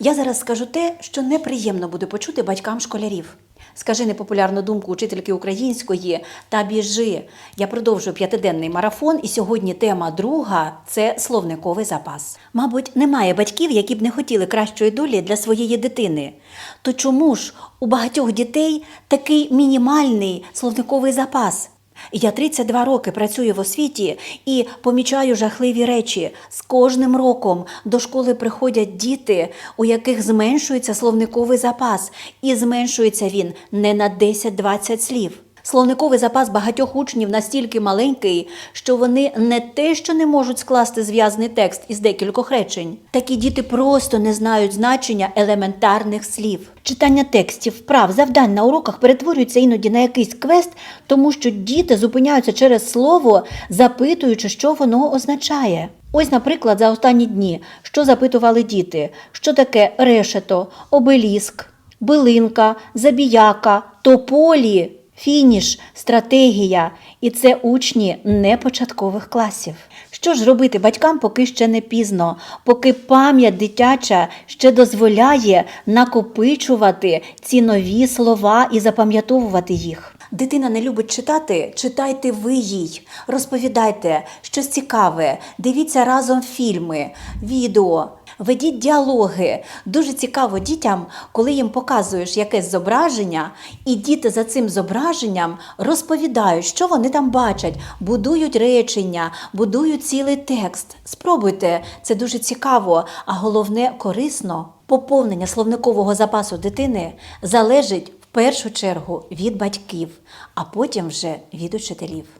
Я зараз скажу те, що неприємно буде почути батькам школярів. Скажи непопулярну думку учительки української та біжи. Я продовжую п'ятиденний марафон, і сьогодні тема друга це словниковий запас. Мабуть, немає батьків, які б не хотіли кращої долі для своєї дитини. То чому ж у багатьох дітей такий мінімальний словниковий запас? Я 32 роки працюю в освіті і помічаю жахливі речі. З кожним роком до школи приходять діти, у яких зменшується словниковий запас, і зменшується він не на 10-20 слів. Словниковий запас багатьох учнів настільки маленький, що вони не те, що не можуть скласти зв'язний текст із декількох речень. Такі діти просто не знають значення елементарних слів. Читання текстів, вправ, завдань на уроках перетворюється іноді на якийсь квест, тому що діти зупиняються через слово, запитуючи, що воно означає. Ось, наприклад, за останні дні, що запитували діти, що таке решето, обеліск, билинка, забіяка, тополі. Фініш, стратегія, і це учні непочаткових класів. Що ж робити батькам, поки ще не пізно, поки пам'ять дитяча ще дозволяє накопичувати ці нові слова і запам'ятовувати їх. Дитина не любить читати, читайте ви їй, розповідайте щось цікаве, дивіться разом фільми, відео. Ведіть діалоги. Дуже цікаво дітям, коли їм показуєш якесь зображення, і діти за цим зображенням розповідають, що вони там бачать, будують речення, будують цілий текст. Спробуйте, це дуже цікаво, а головне корисно. Поповнення словникового запасу дитини залежить в першу чергу від батьків, а потім вже від учителів.